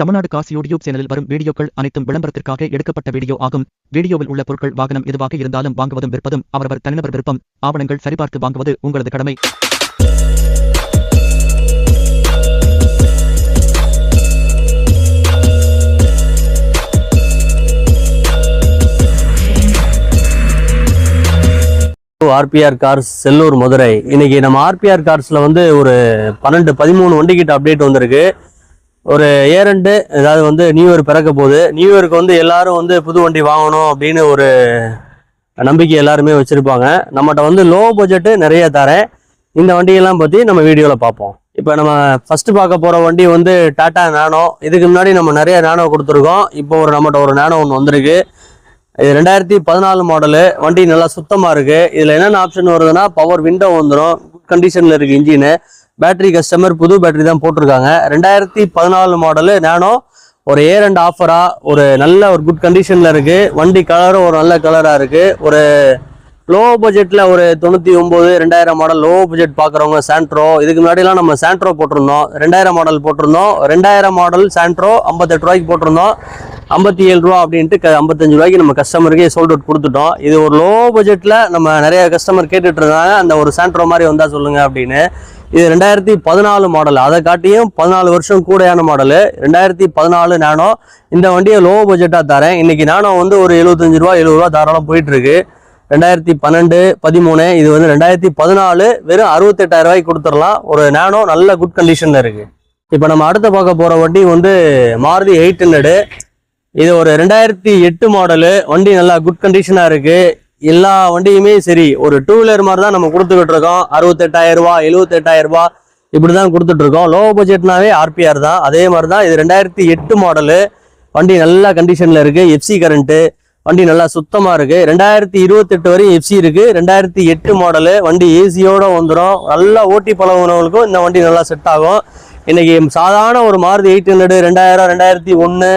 Tamil Nadu Kashi YouTube சேனலில் வரும் வீடியோக்கள் அனைத்தும் விளம்பரத்திற்காக எடுக்கப்பட்ட வீடியோ ஆகும். வீடியோவில் உள்ள பொருட்கள் வாகனம் எதுவாக இருந்தாலும் வாங்குவதும் விற்பதும் அவரவர் தனிநபர் விருப்பம். ஆவணங்கள் சரிபார்த்து வாங்குவது உங்களது கடமை. RBR cars Sellur Madurai. இன்னைக்கு நம்ம ஆர்பிஆர் கார்ஸ்ல வந்து ஒரு பன்னெண்டு பதிமூணு வண்டிகிட்ட அப்டேட் வந்திருக்கு. ஒரு ஏரண்டு ஏதாவது வந்து நியூ இயர் பிறக்க போகுது. நியூ இயருக்கு வந்து எல்லாரும் வந்து புது வண்டி வாங்கணும் அப்படின்னு ஒரு நம்பிக்கை எல்லாருமே வச்சுருப்பாங்க. நம்மகிட்ட வந்து லோ பட்ஜெட்டு நிறைய தரேன். இந்த வண்டியெல்லாம் பற்றி நம்ம வீடியோவில் பார்ப்போம். இப்போ நம்ம ஃபஸ்ட்டு பார்க்க போகிற வண்டி வந்து டாட்டா நானோ இதுக்கு முன்னாடி நம்ம நிறைய நானோ கொடுத்துருக்கோம். இப்போ ஒரு நம்மகிட்ட ஒரு நானோ ஒன்று வந்திருக்கு. இது ரெண்டாயிரத்தி பதினாலு மாடலு வண்டி நல்லா சுத்தமாக இருக்குது இதில் என்னென்ன ஆப்ஷன் வருதுன்னா பவர் விண்டோ வந்துடும் குட் கண்டிஷனில் இருக்குது இன்ஜினு பேட்டரி கஸ்டமர் புது பேட்டரி தான் போட்டிருக்காங்க. ரெண்டாயிரத்தி பதினாலு மாடலு நானோ ஒரு ஏர் அண்ட் ஆஃபரா ஒரு நல்ல ஒரு குட் கண்டிஷனில் இருக்கு. வண்டி கலரும் ஒரு நல்ல கலராக இருக்கு. ஒரு லோ பட்ஜெட்டில் ஒரு தொண்ணூற்றி ஒம்பது ரெண்டாயிரம் மாடல் லோ பட்ஜெட் பார்க்குறவங்க சாண்ட்ரோ இதுக்கு முன்னாடிலாம் நம்ம சாண்ட்ரோ போட்டிருந்தோம். ரெண்டாயிரம் மாடல் போட்டிருந்தோம். ரெண்டாயிரம் மாடல் சாண்ட்ரோ ஐம்பத்தெட்டு ரூபாய்க்கு போட்டிருந்தோம். ஐம்பத்தி ஏழு ரூபா அப்படின்ட்டு ஐம்பத்தஞ்சு ரூபாய்க்கு நம்ம கஸ்டமருக்கே சோல்ட் அவுட் கொடுத்துட்டோம். இது ஒரு லோ பட்ஜெட்டில் நம்ம நிறைய கஸ்டமர் கேட்டுட்டு இருந்தாங்க அந்த ஒரு சாண்ட்ரோ மாதிரி வந்தால் சொல்லுங்கள் அப்படின்னு. இது ரெண்டாயிரத்தி பதினாலு மாடல் அதை காட்டியும் பதினாலு வருஷம் கூடையான மாடலு ரெண்டாயிரத்தி பதினாலு நானோ இந்த வண்டியை லோ பட்ஜெட்டாக தரேன். இன்னைக்கு நானோ வந்து ஒரு எழுபத்தஞ்சு ரூபா எழுபது ரூபா தாராளம் போயிட்டுருக்கு. ரெண்டாயிரத்தி பன்னெண்டு பதிமூணு இது வந்து ரெண்டாயிரத்தி பதினாலு வெறும் அறுபத்தெட்டாயிரம் ரூபாய்க்கு கொடுத்துடலாம். ஒரு நானோ நல்ல குட் கண்டிஷனில் இருக்குது இப்போ நம்ம அடுத்து பார்க்க போகிற வண்டி வந்து மாருதி எயிட் ஹண்ட்ரடு. இது ஒரு ரெண்டாயிரத்தி எட்டு மாடலு வண்டி நல்லா குட் கண்டிஷனாக இருக்குது எல்லா வண்டியுமே சரி ஒரு டூ வீலர் மாதிரி தான் நம்ம கொடுத்துக்கிட்டு இருக்கோம். அறுபத்தெட்டாயிரம் ரூபா எழுபத்தெட்டாயிரம் ரூபா இப்படி தான் கொடுத்துட்டு இருக்கோம். லோ பட்ஜெட்னாவே ஆர்பிஆர் தான். அதே மாதிரி தான் இது ரெண்டாயிரத்தி எட்டு மாடலு வண்டி நல்ல கண்டிஷனில் இருக்கு எஃப்சி கரண்ட்டு வண்டி நல்லா சுத்தமாக இருக்கு. ரெண்டாயிரத்தி இருபத்தெட்டு வரையும் எஃப்சி இருக்கு. ரெண்டாயிரத்தி எட்டு மாடலு வண்டி ஏசியோட வந்துடும் நல்லா ஓட்டி பழகுனவங்களுக்கும் இந்த வண்டி நல்லா செட் ஆகும். இன்னைக்கு சாதாரண ஒரு மாருதி எயிட் ஹண்ட்ரடு ரெண்டாயிரம் ரெண்டாயிரத்தி ஒன்று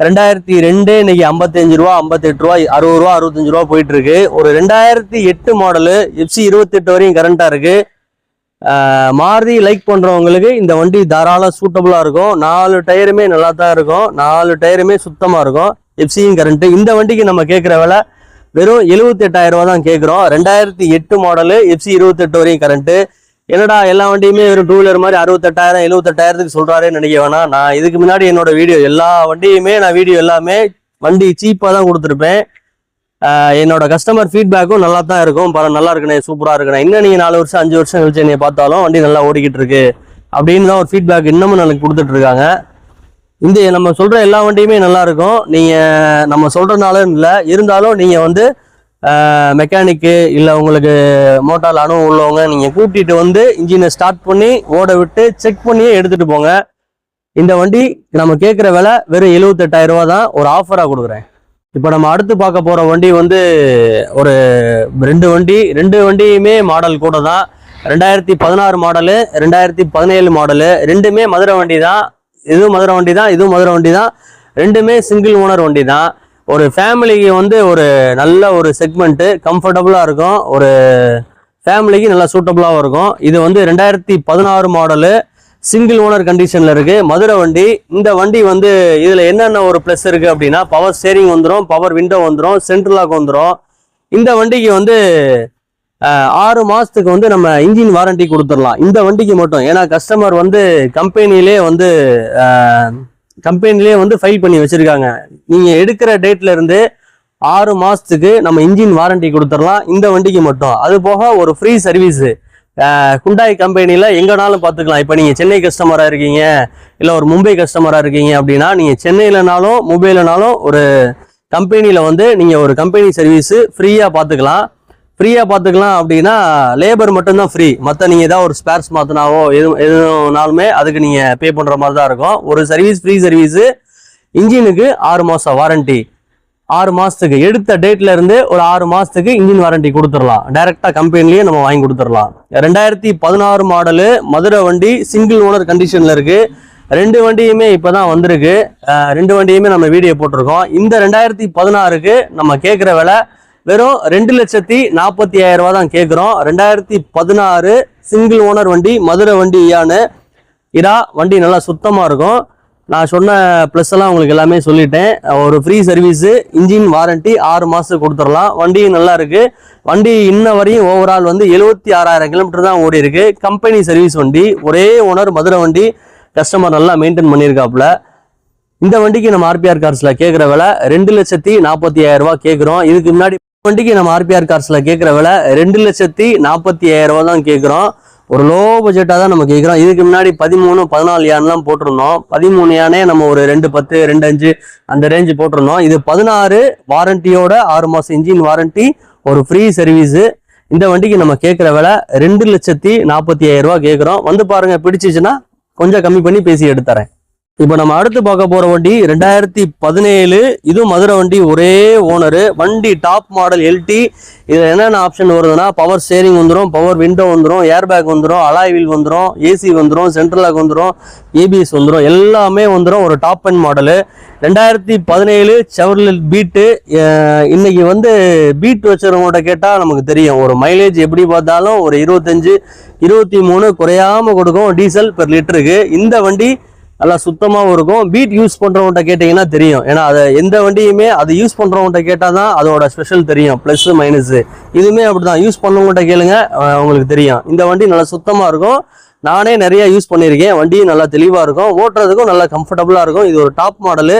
ரெண்டாயிரத்தி ரெண்டு இன்னைக்கு ஐம்பத்தஞ்சு ரூபா ஐம்பத்தெட்டு ரூபா அறுபது ரூபா அறுபத்தஞ்சு ரூபா போயிட்டு இருக்கு ஒரு ரெண்டாயிரத்தி எட்டு மாடலு எஃப்சி இருபத்தெட்டு வரையும் கரண்டா இருக்கு. மாறுதி மாருதி லைக் பண்றவங்களுக்கு இந்த வண்டி தாராளம் சூட்டபுளா இருக்கும். நாலு டயருமே நல்லா தான் இருக்கும். நாலு டயருமே சுத்தமா இருக்கும். எஃப்சியும் கரண்ட் இந்த வண்டிக்கு நம்ம கேட்குற விலை வெறும் எழுபத்தெட்டாயிரம் ரூபா தான் கேட்குறோம் ரெண்டாயிரத்தி எட்டு மாடலு எஃப்சி இருபத்தெட்டு வரையும் கரண்ட்டு என்னடா எல்லா வண்டியுமே வெறும் டூ வீலர் மாதிரி அறுபத்தெட்டாயிரம் எழுபத்தெட்டாயிரத்துக்கு சொல்றாருன்னு நினைக்க வேணாம். நான் இதுக்கு முன்னாடி என்னோட வீடியோ எல்லா வண்டியுமே நான் வீடியோ எல்லாமே வண்டி சீப்பாக தான் கொடுத்துருப்பேன். என்னோட கஸ்டமர் ஃபீட்பேக்கும் நல்லா தான் இருக்கும். பல நல்லா இருக்குண்ணே சூப்பராக இருக்கணும் இன்னும் நீங்கள் நாலு வருஷம் அஞ்சு வருஷம் கழிச்சு என்னை பார்த்தாலும் வண்டி நல்லா ஓடிக்கிட்டு இருக்கு அப்படின்னு தான் ஒரு ஃபீட்பேக் இன்னமும் எனக்கு கொடுத்துட்டு இருக்காங்க இந்த நம்ம சொல்கிற எல்லா வண்டியுமே நல்லா இருக்கும். நீங்கள் நம்ம சொல்றதுனால இல்லை இருந்தாலும் நீங்கள் வந்து மெக்கானிக்கு இல்லை உங்களுக்கு மோட்டார் அனுபவம் உள்ளவங்க நீங்கள் கூட்டிகிட்டு வந்து இன்ஜினை ஸ்டார்ட் பண்ணி ஓட விட்டு செக் பண்ணியே எடுத்துகிட்டு போங்க. இந்த வண்டி நம்ம கேட்குற விலை வெறும் எழுபத்தெட்டாயிரம் ரூபா தான். ஒரு ஆஃபராக கொடுக்குறேன். இப்போ நம்ம அடுத்து பார்க்க போகிற வண்டி வந்து ஒரு ரெண்டு வண்டி ரெண்டு வண்டியுமே மாடல் கூட தான். ரெண்டாயிரத்தி பதினாறு மாடலு ரெண்டாயிரத்தி பதினேழு மாடலு ரெண்டுமே மதுரை வண்டி தான். இதுவும் மதுரை வண்டி தான் இதுவும் மதுரை வண்டி தான். ரெண்டுமே சிங்கிள் ஓனர் வண்டி தான். ஒரு ஃபேமிலிக்கு வந்து ஒரு நல்ல ஒரு செக்மெண்ட்டு கம்ஃபர்டபுளாக இருக்கும். ஒரு ஃபேமிலிக்கு நல்லா சூட்டபுளாகவும் இருக்கும். இது வந்து ரெண்டாயிரத்தி பதினாறு மாடலு சிங்கிள் ஓனர் கண்டிஷனில் இருக்குது மதுரை வண்டி. இந்த வண்டி வந்து இதில் என்னென்ன ஒரு ப்ளஸ் இருக்குது அப்படின்னா பவர் ஸ்டேரிங் வந்துடும் பவர் விண்டோ வந்துடும் சென்ட்ரலாக் வந்துடும் இந்த வண்டிக்கு வந்து ஆறு மாதத்துக்கு வந்து நம்ம இன்ஜின் வாரண்டி கொடுத்துடலாம். இந்த வண்டிக்கு மட்டும். ஏன்னா கஸ்டமர் வந்து கம்பெனிலே வந்து கம்பெனிலே வந்து ஃபைல் பண்ணி வச்சுருக்காங்க. நீங்கள் எடுக்கிற டேட்லேருந்து ஆறு மாதத்துக்கு நம்ம இன்ஜின் வாரண்டி கொடுத்துடலாம். இந்த வண்டிக்கு மட்டும். அது போக ஒரு ஃப்ரீ சர்வீஸு குண்டாய் கம்பெனியில் எங்கேனாலும் பார்த்துக்கலாம். இப்போ நீங்கள் சென்னை கஸ்டமராக இருக்கீங்க இல்லை ஒரு மும்பை கஸ்டமராக இருக்கீங்க அப்படின்னா நீங்கள் சென்னையிலனாலும் மும்பையிலனாலும் ஒரு கம்பெனியில் வந்து நீங்கள் ஒரு கம்பெனி சர்வீஸு ஃப்ரீயாக பார்த்துக்கலாம். ஃப்ரீயாக பார்த்துக்கலாம் அப்படின்னா லேபர் மட்டும்தான் ஃப்ரீ மற்ற நீங்கள் ஏதாவது ஒரு ஸ்பேர்ஸ் மாற்றினாவோ எது எதுனாலுமே அதுக்கு நீங்கள் பே பண்ணுற மாதிரி தான் இருக்கும். ஒரு சர்வீஸ் ஃப்ரீ சர்வீஸு இன்ஜினுக்கு ஆறு மாதம் வாரண்டி ஆறு மாதத்துக்கு எடுத்த டேட்லேருந்து ஒரு ஆறு மாதத்துக்கு இன்ஜின் வாரண்டி கொடுத்துடலாம். டைரெக்டாக கம்பெனிலேயே நம்ம வாங்கி கொடுத்துடலாம். ரெண்டாயிரத்தி பதினாறு மாடலு மதுரை வண்டி சிங்கிள் ஓனர் கண்டிஷனில் இருக்குது ரெண்டு வண்டியுமே இப்போ தான் வந்திருக்கு ரெண்டு வண்டியுமே நம்ம வீடியோ போட்டிருக்கோம். இந்த ரெண்டாயிரத்தி பதினாறுக்கு நம்ம கேட்குற விலை வெறும் ரெண்டு லட்சத்தி நாற்பத்தி ஆயிரம் ரூபா தான் கேட்குறோம் ரெண்டாயிரத்தி பதினாறு சிங்கிள் ஓனர் வண்டி மதுரை வண்டி இயானு இதா வண்டி நல்லா சுத்தமாக இருக்கும். நான் சொன்ன ப்ளஸ் எல்லாம் உங்களுக்கு எல்லாமே சொல்லிட்டேன். ஒரு ஃப்ரீ சர்வீஸு இன்ஜின் வாரண்டி ஆறு மாதத்துக்கு கொடுத்துடலாம். வண்டியும் நல்லா இருக்குது வண்டி இன்ன வரையும் ஓவரால் வந்து எழுபத்தி ஆறாயிரம் கிலோமீட்டர் தான் ஓடி இருக்கு. கம்பெனி சர்வீஸ் வண்டி ஒரே ஓனர் மதுரை வண்டி கஸ்டமர் நல்லா மெயின்டைன் பண்ணியிருக்காப்புல இந்த வண்டிக்கு நம்ம ஆர்பிஆர் கார்ஸில் கேட்குற விலை ரெண்டு லட்சத்தி நாற்பத்தி ஆயிரம் ரூபா கேட்குறோம் இதுக்கு முன்னாடி வண்டிக்கு நம்ம ஆர்பிஆர் கார்ஸ்ல கேட்குற விலை ரெண்டு லட்சத்தி நாற்பத்தி ஆயிரம் தான் கேட்குறோம் ஒரு லோ பட்ஜெட்டாக தான் நம்ம கேட்குறோம் இதுக்கு முன்னாடி பதிமூணு பதினாலு யான்லாம் போட்டிருந்தோம். பதிமூணு யானே நம்ம ஒரு ரெண்டு பத்து ரெண்டு அஞ்சு அந்த ரேஞ்சு போட்டிருந்தோம். இது பதினாறு வாரண்டியோட ஆறு மாதம் இன்ஜின் வாரண்டி ஒரு ஃப்ரீ சர்வீஸு இந்த வண்டிக்கு நம்ம கேட்குற விலை ரெண்டு லட்சத்தி நாற்பத்தி ஆயிரம் ரூபா கேட்குறோம் வந்து பாருங்கள் பிடிச்சிச்சுன்னா கொஞ்சம் கம்மி பண்ணி பேசி எடுத்துறேன். இப்போ நம்ம அடுத்து பார்க்க போற வண்டி ரெண்டாயிரத்தி பதினேழு. இது மதுரை வண்டி ஒரே ஓனரு. வண்டி டாப் மாடல் எல்டி இதில் என்னென்ன ஆப்ஷன் வருதுன்னா பவர் ஸ்டேரிங் வந்துடும் பவர் விண்டோ வந்துடும் ஏர் பேக் வந்துடும் அலாய் வீல் வந்துடும் ஏசி வந்துடும் சென்ட்ரல் லாக் வந்துடும் ஏபிஎஸ் வந்துடும் எல்லாமே வந்துடும் ஒரு டாப் அண்ட் மாடலு ரெண்டாயிரத்தி பதினேழு செவர்லெட் பீட்டு இன்னைக்கு வந்து பீட் வச்சுருவங்கள்ட்ட கேட்டால் நமக்கு தெரியும். ஒரு மைலேஜ் எப்படி பார்த்தாலும் ஒரு இருபத்தஞ்சு இருபத்தி மூணு குறையாம கொடுக்கும். டீசல் பெர் லிட்டருக்கு இந்த வண்டி நல்லா சுத்தமாகவும் இருக்கும். பீட் யூஸ் பண்ணுறவங்கள்ட்ட கேட்டிங்கன்னா தெரியும். ஏன்னா அதை எந்த வண்டியுமே அது யூஸ் பண்ணுறவங்கள்ட்ட கேட்டால் தான் அதோட ஸ்பெஷல் தெரியும். ப்ளஸ் மைனஸு இதுவுமே அப்படி தான் யூஸ் பண்ணவங்கள்ட்ட கேளுங்க உங்களுக்கு தெரியும். இந்த வண்டி நல்லா சுத்தமாக இருக்கும். நானே நிறைய யூஸ் பண்ணியிருக்கேன். வண்டியும் நல்லா தெளிவாக இருக்கும். ஓட்டுறதுக்கும் நல்லா கம்ஃபர்டபுளாக இருக்கும். இது ஒரு டாப் மாடலு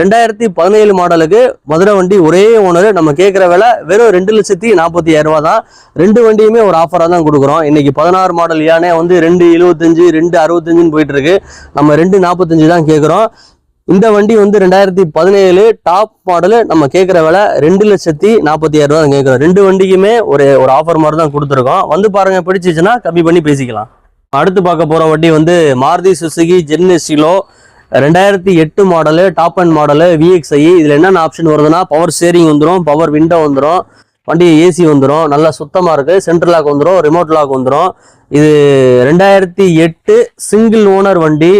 ரெண்டாயிரத்தி பதினேழு மாடலுக்கு மதுரை வண்டி ஒரே ஓனர் நம்ம கேட்குற விலை வெறும் ரெண்டு லட்சத்தி நாற்பத்தி ஆயிரம் தான். ரெண்டு வண்டியுமே ஒரு ஆஃபராக தான் கொடுக்குறோம். இன்றைக்கி பதினாறு மாடல் யானே வந்து ரெண்டு எழுபத்தஞ்சு ரெண்டு அறுபத்தஞ்சுன்னு போயிட்டுருக்கு. நம்ம ரெண்டு நாற்பத்தஞ்சு தான் கேட்குறோம். இந்த வண்டி வந்து ரெண்டாயிரத்தி பதினேழு டாப் மாடலு நம்ம கேட்குற விலை ரெண்டு லட்சத்தி நாற்பத்தி ஆயிரம் ரூபா தான் கேட்குறோம். ரெண்டு வண்டிக்குமே ஒரு ஒரு ஆஃபர் மாதிரி தான் கொடுத்துருக்கோம். வந்து பாருங்கள் பிடிச்சிச்சுன்னா கம்மி பண்ணி பேசிக்கலாம். அடுத்து பார்க்க போற வண்டி வந்து மாருதி சுசுகி ஜென்எஸ்டிலோ ரெண்டாயிரத்தி எட்டு model top end model VXi இதில் என்னென்ன ஆப்ஷன் வருதுன்னா பவர் ஸ்டேரிங் வந்துடும் பவர் விண்டோ வந்துடும் வண்டி ஏசி வந்துடும் நல்லா சுத்தமாக இருக்குது சென்ட்ரல் லாக் வந்துடும் ரிமோட் லாக் வந்துடும் இது ரெண்டாயிரத்தி எட்டு சிங்கிள் ஓனர் வண்டி.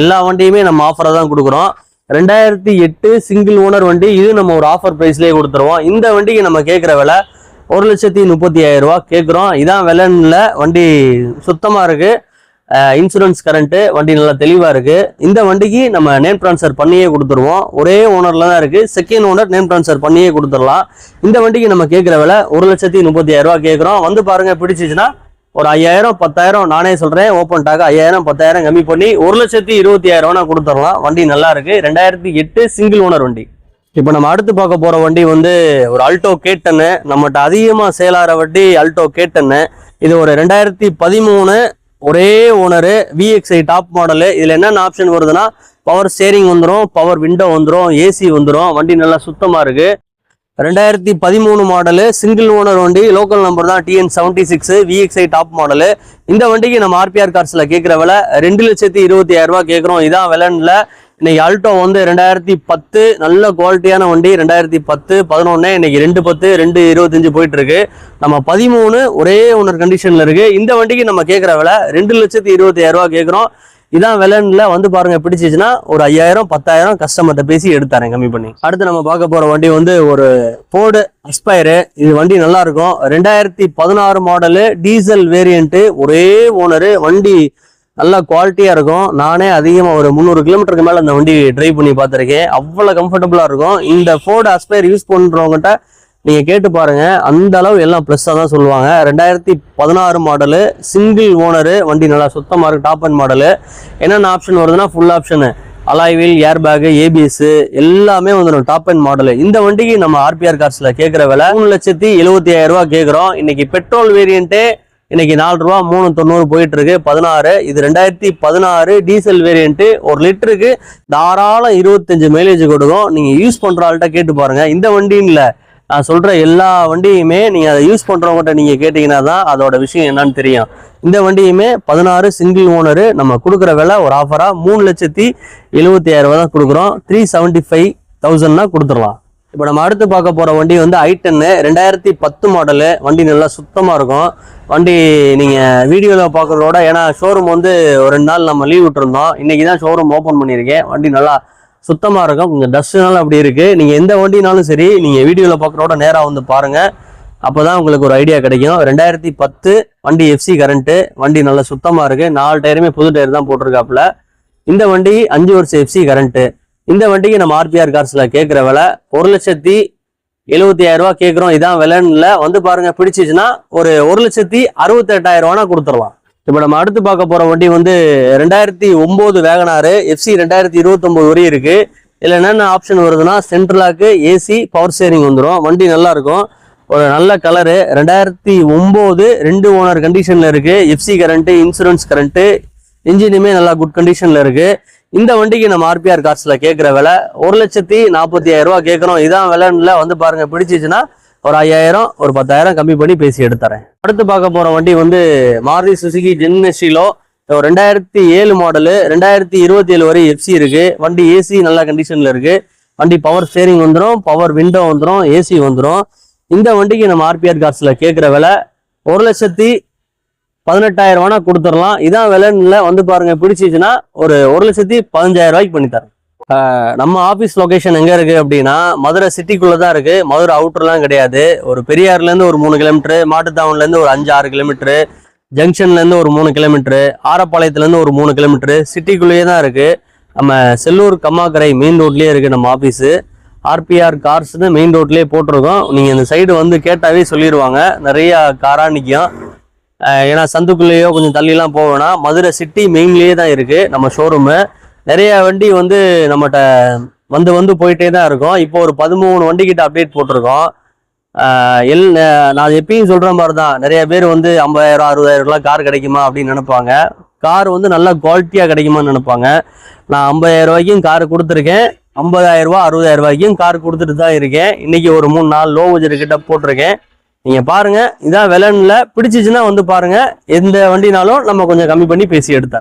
எல்லா வண்டியுமே நம்ம ஆஃபராக தான் கொடுக்குறோம். ரெண்டாயிரத்தி எட்டு சிங்கிள் ஓனர் வண்டி இது நம்ம ஒரு ஆஃபர் ப்ரைஸ்லேயே கொடுத்துருவோம். இந்த வண்டிக்கு நம்ம கேட்குற விலை ஒரு லட்சத்தி முப்பத்தி ஆயிரம் ரூபா கேட்குறோம். இதான் விலைன்ல வண்டி சுத்தமாக இருக்குது இன்சூரன்ஸ் கரண்ட்டு வண்டி நல்லா தெளிவாக இருக்குது இந்த வண்டிக்கு நம்ம நேம் ட்ரான்ஸ்ஃபர் பண்ணியே கொடுத்துருவோம். ஒரே ஓனரில் தான் இருக்குது செகண்ட் ஓனர் நேம் ட்ரான்ஸ்ஃபர் பண்ணியே கொடுத்துடலாம். இந்த வண்டிக்கு நம்ம கேட்குற விலை ஒரு லட்சத்தி முப்பத்தி ஆயிரம் ரூபா கேட்குறோம். வந்து பாருங்கள் பிடிச்சிச்சுன்னா ஒரு ஐயாயிரம் பத்தாயிரம் நானே சொல்கிறேன் ஓப்பன் டாக் ஐயாயிரம் பத்தாயிரம் கம்மி பண்ணி ஒரு லட்சத்தி இருபத்தி ஆயிரம் ரூபா கொடுத்துடலாம். வண்டி நல்லா இருக்குது ரெண்டாயிரத்தி எட்டு சிங்கிள் ஓனர் வண்டி. இப்போ நம்ம அடுத்து பார்க்க போகிற வண்டி வந்து ஒரு அல்டோ கேட்டன்னு நம்மகிட்ட அதிகமாக சேலாகிற வண்டி அல்டோ கேட்டன்னு இது ஒரு ரெண்டாயிரத்தி பதிமூணு ஒரே ஓனரு விஎக்ஸ்ஐ டாப் மாடலு இதில் என்னென்ன ஆப்ஷன் வருதுன்னா பவர் ஸ்டேரிங் வந்துடும் பவர் விண்டோ வந்துடும் ஏசி வந்துடும் வண்டி நல்லா சுத்தமாக இருக்கு. ரெண்டாயிரத்தி பதிமூணு மாடலு சிங்கிள் ஓனர் வண்டி லோக்கல் நம்பர் தான் TN seventy six VXi top model இந்த வண்டிக்கு நம்ம ஆர்பிஆர் கார்ஸில் கேட்குற விலை ரெண்டு லட்சத்தி இருபத்தி ஆயிரரூபா கேட்குறோம் இதான் விலைன்ல இன்னைக்கு ஆல்டோ வந்து ரெண்டாயிரத்தி பத்து நல்ல குவாலிட்டியான வண்டி ரெண்டாயிரத்தி பத்து பதினொன்று இன்னைக்கு ரெண்டு பத்து ரெண்டு இருபத்தஞ்சு போயிட்டு இருக்கு நம்ம பதிமூணு ஒரே ஓனர் கண்டிஷன்ல இருக்கு. இந்த வண்டிக்கு நம்ம கேட்குற விலை ரெண்டு லட்சத்தி இருபத்தாயிரம் ரூபா கேட்குறோம் இதான் விலைன்ல வந்து பாருங்க பிடிச்சிச்சுன்னா ஒரு ஐயாயிரம் பத்தாயிரம் கஸ்டமர்கிட்ட பேசி எடுத்தாரேன் கம்மி பண்ணி. அடுத்து நம்ம பார்க்க போற வண்டி வந்து ஒரு போர்டு அஸ்பயரு இது வண்டி நல்லா இருக்கும் ரெண்டாயிரத்தி பதினாறு மாடலு டீசல் வேரியண்ட்டு ஒரே ஓனரு வண்டி நல்லா குவாலிட்டியாக இருக்கும். நானே அதிகமாக ஒரு முந்நூறு கிலோமீட்டருக்கு மேலே அந்த வண்டி ட்ரைவ் பண்ணி பார்த்துருக்கேன். அவ்வளோ கம்ஃபர்டபுளாக இருக்கும். இந்த ஃபோர்டு அஸ்பயர் யூஸ் பண்ணுறவங்ககிட்ட நீங்கள் கேட்டு பாருங்கள் அந்த அளவு எல்லாம் ப்ளஸ்ஸாக தான் சொல்லுவாங்க. ரெண்டாயிரத்தி பதினாறு மாடலு சிங்கிள் ஓனரு வண்டி நல்லா சுத்தமாக இருக்கு டாப் அண்ட் மாடலு என்னென்ன ஆப்ஷன் வருதுன்னா full option alloy wheel air bag ABS எல்லாமே வந்துடும் டாப் அண்ட் மாடலு இந்த வண்டிக்கு நம்ம ஆர்பிஆர் கார்ஸில் கேட்குற விலை மூணு லட்சத்தி எழுபத்தி ஆயிரம் ரூபா கேட்குறோம் இன்னைக்கு பெட்ரோல் வேரியண்ட்டே இன்னைக்கு நாலு ரூபா மூணு தொண்ணூறு போயிட்டு இருக்கு பதினாறு இது ரெண்டாயிரத்தி பதினாறு டீசல் வேரியண்ட்டு ஒரு லிட்டருக்கு தாராளம் இருபத்தஞ்சு மைலேஜ் கொடுக்கும். நீங்க யூஸ் பண்ற ஆள்கிட்ட கேட்டு பாருங்க. இந்த வண்டின்னு நான் சொல்ற எல்லா வண்டியுமே நீங்க அதை யூஸ் பண்றவங்ககிட்ட நீங்க கேட்டீங்கன்னா தான் அதோட விஷயம் என்னன்னு தெரியும். இந்த வண்டியுமே பதினாறு சிங்கிள் ஓனரு நம்ம கொடுக்குற விலை ஒரு ஆஃபரா மூணு லட்சத்தி எழுபத்தி ஆயிரம் ரூபா தான் கொடுக்குறோம். த்ரீ செவன்டி ஃபைவ் தௌசண்ட்னா கொடுத்துடலாம். இப்போ நம்ம அடுத்து பார்க்க போகிற வண்டி வந்து ஐ டென்னு ரெண்டாயிரத்தி பத்து மாடலு வண்டி நல்லா சுத்தமாக இருக்கும். வண்டி நீங்கள் வீடியோவில் பார்க்குறதோட ஏன்னா ஷோரூம் வந்து ஒரு ரெண்டு நாள் நம்ம லீவ் விட்டுருந்தோம். இன்றைக்கி தான் ஷோரூம் ஓப்பன் பண்ணியிருக்கேன். வண்டி நல்லா சுத்தமாக இருக்கும். கொஞ்சம் டஸ்ட்னால அப்படி இருக்குது நீங்கள் எந்த வண்டினாலும் சரி நீங்கள் வீடியோவில் பார்க்குறோட நேராக வந்து பாருங்கள் அப்போ தான் உங்களுக்கு ஒரு ஐடியா கிடைக்கும். ரெண்டாயிரத்தி பத்து வண்டி எஃப்சி கரண்ட்டு வண்டி நல்லா சுத்தமாக இருக்குது நாலு டயருமே புது டயர் தான் போட்டிருக்காப்புல. இந்த வண்டி அஞ்சு வருஷம் எஃப்சி கரண்ட்டு இந்த வண்டிக்கு நம்ம ஆர்பிஆர் கார்ஸில் கேட்குற விலை ஒரு லட்சத்தி எழுபத்தி ஆயிரம் ரூபா கேட்குறோம் இதான் விலைன்னு இல்லை வந்து பாருங்க பிடிச்சிச்சுன்னா ஒரு ஒரு லட்சத்தி அறுபத்தெட்டாயிரம் ரூபானா கொடுத்துடலாம். இப்போ நம்ம அடுத்து பார்க்க போகிற வண்டி வந்து ரெண்டாயிரத்தி ஒம்பது வேகனாரு எஃப்சி ரெண்டாயிரத்தி இருபத்தொம்போது வரையும் இருக்கு. இதில் என்னென்ன ஆப்ஷன் வருதுன்னா சென்ட்ரலாக்கு ஏசி பவர் ஸ்டேரிங் வந்துடும் வண்டி நல்லா இருக்கும் ஒரு நல்ல கலரு ரெண்டாயிரத்தி ஒம்பது ரெண்டு ஓனர் கண்டிஷனில் இருக்கு. எஃப்சி கரண்ட்டு இன்சூரன்ஸ் கரண்ட்டு இன்ஜினுமே நல்லா குட் கண்டிஷனில் இருக்கு. இந்த வண்டிக்கு நம்ம ஆர்பிஆர் கார்ஸில் கேட்குற விலை ஒரு லட்சத்தி நாற்பத்தி ஆயிரம் ரூபா கேட்குறோம் இதான் விலைன்னு வந்து பாருங்க பிடிச்சிச்சுன்னா ஒரு ஐயாயிரம் ஒரு பத்தாயிரம் கம்மி பண்ணி பேசி எடுத்துறேன். அடுத்து பார்க்க போற வண்டி வந்து மாருதி சுசுகி ஜென்மெஸ்டிலோ ரெண்டாயிரத்தி ஏழு மாடலு ரெண்டாயிரத்தி இருபத்தி ஏழு வரை எஃப்சி இருக்கு. வண்டி ஏசி நல்ல கண்டிஷன்ல இருக்கு. வண்டி பவர் ஸ்டேரிங் வந்துடும் பவர் விண்டோ வந்துடும் ஏசி வந்துடும் இந்த வண்டிக்கு நம்ம ஆர்பிஆர் கார்ஸில் கேட்குற விலை ஒரு லட்சத்தி பதினெட்டாயிரம் ரூபானா கொடுத்துடலாம். இதான் விலைன்னு வந்து பாருங்க பிடிச்சிச்சுன்னா ஒரு ஒரு லட்சத்தி பதினஞ்சாயிரம் ரூபாய்க்கு பண்ணித்தரேன் நம்ம ஆஃபீஸ் லொகேஷன் எங்கே இருக்குது அப்படின்னா மதுரை சிட்டிக்குள்ளே தான் இருக்குது மதுரை அவுட்டர்லாம் கிடையாது. ஒரு பெரியார்லேருந்து ஒரு மூணு கிலோமீட்ரு மாட்டுத்தாவன்லேருந்து ஒரு அஞ்சு ஆறு கிலோமீட்ரு ஜங்ஷன்லேருந்து ஒரு மூணு கிலோமீட்ரு ஆரப்பாளையத்துலேருந்து ஒரு மூணு கிலோமீட்ரு சிட்டிக்குள்ளேயே தான் இருக்குது நம்ம செல்லூர் கம்மாக்கரை மெயின் ரோட்லேயே இருக்குது நம்ம ஆஃபீஸு ஆர்பிஆர் கார்ஸ்னு மெயின் ரோட்லேயே போட்டிருக்கோம். நீங்கள் இந்த சைடு வந்து கேட்டாவே சொல்லிடுவாங்க நிறையா காரா நிற்கும் ஏன்னா சந்துக்குள்ளேயோ கொஞ்சம் தள்ளிலாம் போவேனா மதுரை சிட்டி மெயின்லேயே தான் இருக்குது நம்ம ஷோரூமு நிறைய வண்டி வந்து நம்மகிட்ட வந்து வந்து போயிட்டே தான் இருக்கும். இப்போ ஒரு பதிமூணு வண்டிக்கிட்ட அப்டேட் போட்டிருக்கோம். எல் நான் எப்பயும் சொல்கிற மாதிரி தான். நிறைய பேர் வந்து ஐம்பதாயிரம் அறுபதாயிரம்லாம் கார் கிடைக்குமா அப்படின்னு நினைப்பாங்க. கார் வந்து நல்லா குவாலிட்டியாக கிடைக்குமான்னு நினைப்பாங்க. நான் ஐம்பதாயிரம் ரூபாய்க்கும் கார் கொடுத்துருக்கேன். ஐம்பதாயிரரூபா அறுபதாயிரம் ரூபாய்க்கும் கார் கொடுத்துட்டு தான் இருக்கேன். இன்னைக்கு ஒரு மூணு நாலு லோ பட்ஜெட் கிட்ட போட்டிருக்கேன். நீங்க பாருங்க இதான் விலைன்ல. பிடிச்சிச்சுன்னா வந்து பாருங்க எந்த வண்டினாலும் நம்ம கொஞ்சம் கம்மி பண்ணி பேசி எடுத்தேன்